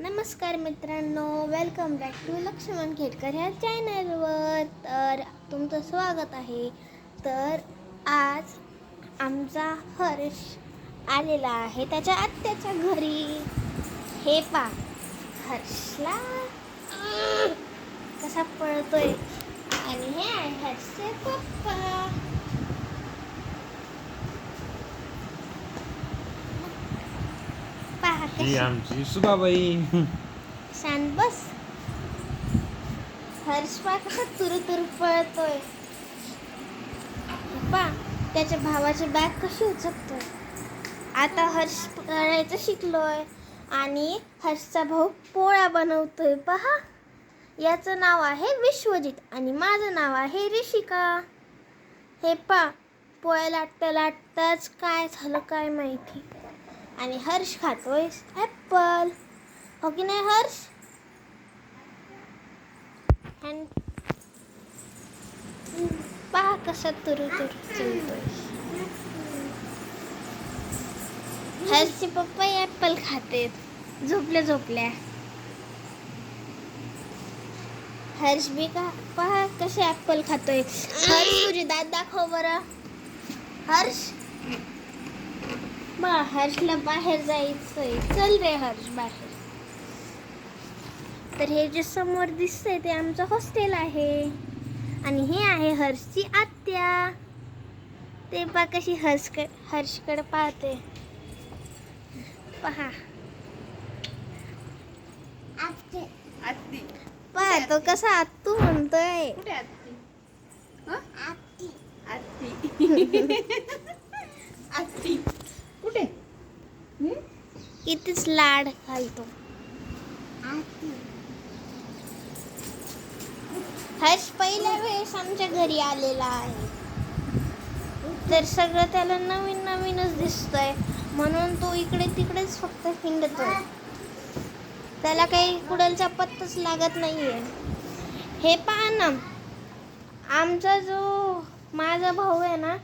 नमस्कार मित्रांनो welcome back to Laxman Khedkar ह्या चॅनलवर तर तुमचं स्वागत आहे. तर आज आमचा हर्ष आलेला आहे त्याच्या आत्याच्या घरी. हे पा हर्षला. कसा पळतोय? आणि हे आहे हर्षचे पप्पा पहा ही आमची सुभाबाई शांत बस हर्ष पा कसा तुरु तुरु पळतोय. पा त्याच्या भावाची बॅग कशी उचकतोय आता हर्ष करायचं शिकलोय आणि हर्षचा भाऊ पोळ्या बनवतोय पहा. याचं नाव आहे विश्वजित आणि माझं नाव आहे ऋषिका हे पा पोळ्या लाटता लाटताच काय झालं काय माहिती. आणि हर्ष खातोय. ॲपल हो की नाही हर्ष? आणि पहा कसा तुरु तुरु चलतोय. हर्षचे पप्पा ॲपल खातेत झोपल्या झोपल्या. हर्ष बी का पहा कसे ॲपल खातोय. हर्ष तुझे दात दाखव बरं. हर्ष? बा हर्षला बाहेर जायचंय. चल रे हर्ष बाहेर. तर हे जे समोर दिसतंय ते आमचं हॉस्टेल आहे. आणि हे आहे हर्षची आत्या. ते पा कशी हर्षक हर्षकडे पाहते. पहा. आत्ती. पहा तो कसा आत्तू म्हणतोय. कुठे आत्ती? हं? आत्ती. आत्ती कुठे हं? इथेच लाड घालतो हर्ष पहिल्या वेळेस आमच्या घरी आलेला आहे. तर सगळं त्याला नवीन नवीनच दिसतंय. म्हणून तो इकडे तिकडेच फक्त हिंडतोय. त्याला काही कुडलचा पत्ताच लागत नाहीये. हे पहा ना. आमचा जो माझा भाऊ आहे ना